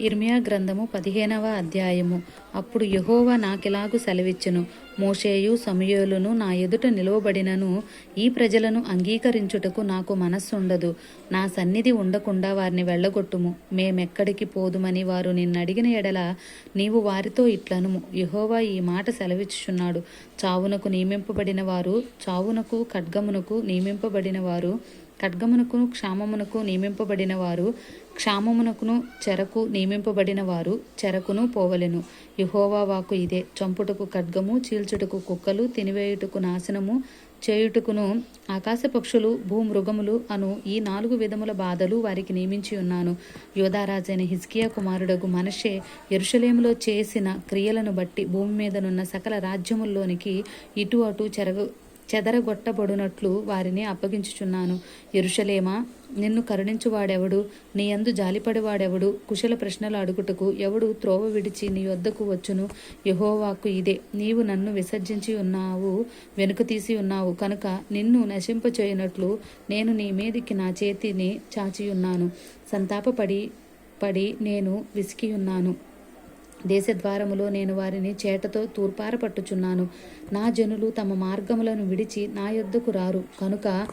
ఇర్మియా గ్రంథము పదిహేనవ అధ్యాయము. అప్పుడు యహోవా నాకిలాగు సెలవిచ్చును. మోషేయు సమయోలును నా ఎదుట నిలువబడినను ఈ ప్రజలను అంగీకరించుటకు నాకు మనస్సుండదు. నా సన్నిధి ఉండకుండా వారిని వెళ్ళగొట్టుము. మేమెక్కడికి పోదుమని వారు నిన్నడిగిన ఎడల నీవు వారితో ఇట్లనుము. యహోవా ఈ మాట సెలవిచ్చుచున్నాడు. చావునకు నియమింపబడిన వారు చావునకు ఖడ్గమునకు నియమింపబడిన వారు ఖడ్గమునకును క్షామమునకు నియమింపబడిన వారు క్షామమునకును చెరకు నియమింపబడిన వారు చెరకును పోవలెను. యహోవా వాకు ఇదే. చంపుటకు ఖడ్గము చీల్చుటకు కుక్కలు తినివేయుటకు నాశనము చేయుటకును ఆకాశ పక్షులు భూమృగములు అను ఈ నాలుగు విధముల బాధలు వారికి నియమించి ఉన్నాను. యోధారాజైన హిజ్కియా కుమారుడగు మనషే ఎరుషలేములో చేసిన క్రియలను బట్టి భూమి మీదనున్న సకల రాజ్యముల్లోనికి ఇటు అటు చెరగ చెదరగొట్టబడునట్లు వారిని అప్పగించుచున్నాను. ఎరుషలేమా నిన్ను కరుణించువాడెవడు? నీ యందు జాలిపడివాడెవడు? కుశల ప్రశ్నలు అడుగుటకు ఎవడు త్రోవ విడిచి నీ వద్దకు వచ్చును? యహోవాకు ఇదే నీవు నన్ను విసర్జించి ఉన్నావు వెనుక తీసి ఉన్నావు. కనుక నిన్ను నశింపచేయనట్లు నేను నీ మీదికి నా చేతిని చాచి ఉన్నాను సంతాపపడి పడి నేను విసికి ఉన్నాను దేశద్వారములో నేను వారిని చేటతో తూర్పార పట్టుచున్నాను నా జనులు తమ మార్గములను విడిచి నా యొద్దకు రారు. కనుక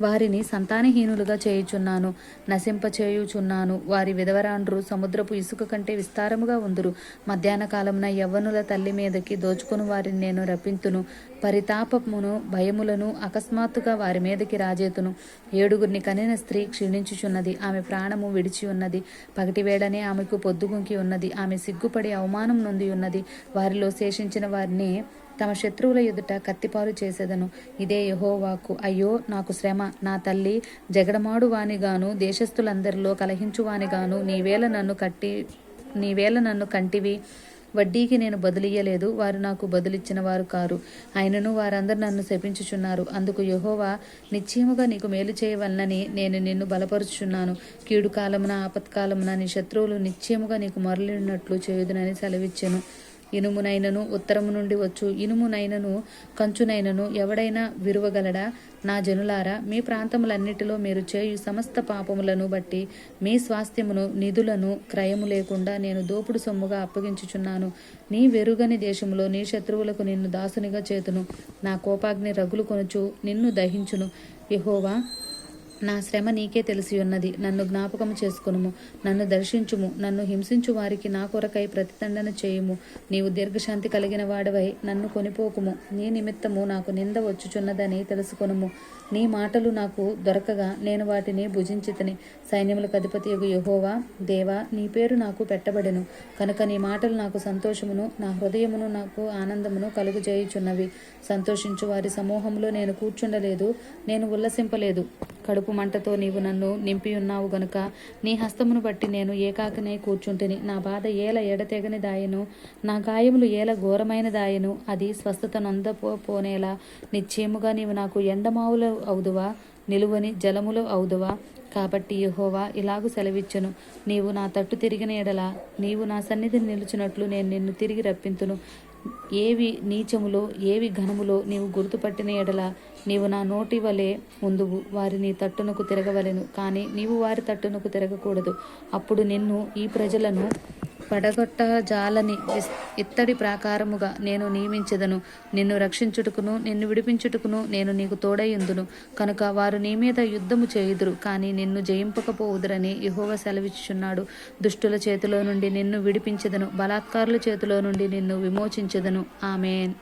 వారిని సంతానహీనులుగా చేయుచున్నాను. నశింపచేయుచున్నాను వారి విధవరాండ్రు సముద్రపు ఇసుక కంటే విస్తారముగా ఉందురు. మధ్యాహ్న కాలమున యవ్వనుల తల్లి మీదకి దోచుకుని వారిని నేను రప్పింతును. పరితాపమును భయములను అకస్మాత్తుగా వారి మీదకి రాజేతును. ఏడుగురిని కనిన స్త్రీ క్షీణించుచున్నది. ఆమె ప్రాణము విడిచి ఉన్నది. పగటివేళనే ఆమెకు పొద్దుగుంకి ఉన్నది. ఆమె సిగ్గుపడి అవమానం నొంది ఉన్నది. వారిలో శేషించిన వారిని తమ శత్రువుల ఎదుట కత్తిపాలు చేసేదను. ఇదే యహోవాకు. అయ్యో నాకు శ్రమ. నా తల్లి జగడమాడు వానిగాను దేశస్థులందరిలో కలహించువానిగాను నీవేళ నన్ను కట్టి నీవేళ నన్ను కంటివి వడ్డీకి నేను బదులియ్యలేదు వారు నాకు బదులిచ్చిన వారు కారు. ఆయనను వారందరూ నన్ను శపించుచున్నారు. అందుకు యహోవా నిశ్చయముగా నీకు మేలు చేయవలనని నేను నిన్ను బలపరుచుచున్నాను. కీడు కాలమున ఆపత్కాలమున నీ శత్రువులు నిశ్చయముగా నీకు మరలినట్లు చేయుదునని సెలవిచ్చెను. ఇనుమునైనను ఉత్తరము నుండి వచ్చు. ఇనుమునైనను కంచునైనను ఎవడైనా విరువగలడా? నా జనులారా మీ ప్రాంతములన్నిటిలో మీరు చేయు సమస్త పాపములను బట్టి మీ స్వాస్థ్యమును నిధులను క్రయము లేకుండా నేను దోపుడు సొమ్ముగా అప్పగించుచున్నాను. నీ వెరుగని దేశములో నీ శత్రువులకు నిన్ను దాసునిగా చేతును. నా కోపాగ్ని రగులు కొనుచు నిన్ను దహించును. యహోవా నా శ్రమ నీకే తెలిసి ఉన్నది. నన్ను జ్ఞాపకము చేసుకునుము. నన్ను దర్శించుము. నన్ను హింసించు వారికి నా కొరకై ప్రతిదండన చేయుము. నీవు దీర్ఘశాంతి కలిగిన వాడవై నన్ను కొనిపోకుము. నీ నిమిత్తము నాకు నింద వచ్చుచున్నదని తెలుసుకొనుము. నీ మాటలు నాకు దొరకగా నేను వాటిని భుజించితని. సైన్యములకు అధిపతి యహోవా దేవా నీ పేరు నాకు పెట్టబడెను. కనుక నీ మాటలు నాకు సంతోషమును నా హృదయమును నాకు ఆనందమును కలుగజేయుచున్నవి. సంతోషించు వారి సమూహంలో నేను కూర్చుండలేదు నేను ఉల్లసింపలేదు. కడుపు మంటతో నీవు నన్ను నింపి ఉన్నావు గనుక నీ హస్తమును బట్టి నేను ఏకాకినే కూర్చుంటిని. నా బాధ ఏల ఎడతెగని దాయను నా గాయములు ఏల ఘోరమైన దాయను అది స్వస్థత నొందపోనేలా నిశ్చయముగా నీవు నాకు ఎండమావులు అవుదువా నిలువని జలములు అవుదువా కాబట్టి యహోవా ఇలాగు సెలవిచ్చును. నీవు నా తట్టు తిరిగిన ఎడల నీవు నా సన్నిధిని నిలుచున్నట్లు నేను నిన్ను తిరిగి రప్పింతును. ఏవి నీచములో ఏవి ఘనములో నీవు గుర్తుపట్టిన ఎడల నీవు నా నోటి వలె ఉందువు. వారి నీ తట్టునకు తిరగవలెను. కానీ నీవు వారి తట్టునకు తిరగకూడదు. అప్పుడు నిన్ను ఈ ప్రజలను పడగొట్ట జాలని ఇత్తడి ప్రాకారముగా నేను నియమించదను. నిన్ను రక్షించుటకును నిన్ను విడిపించుటకును నేను నీకు తోడయ్యుందును. కనుక వారు నీ మీద యుద్ధము చేయుదురు కానీ నిన్ను జయింపకపోవుదురని యహోవ సెలవిచ్చుచున్నాడు. దుష్టుల చేతిలో నుండి నిన్ను విడిపించదను బలాత్కారుల చేతిలో నుండి నిన్ను విమోచించదను. ఆమెన్.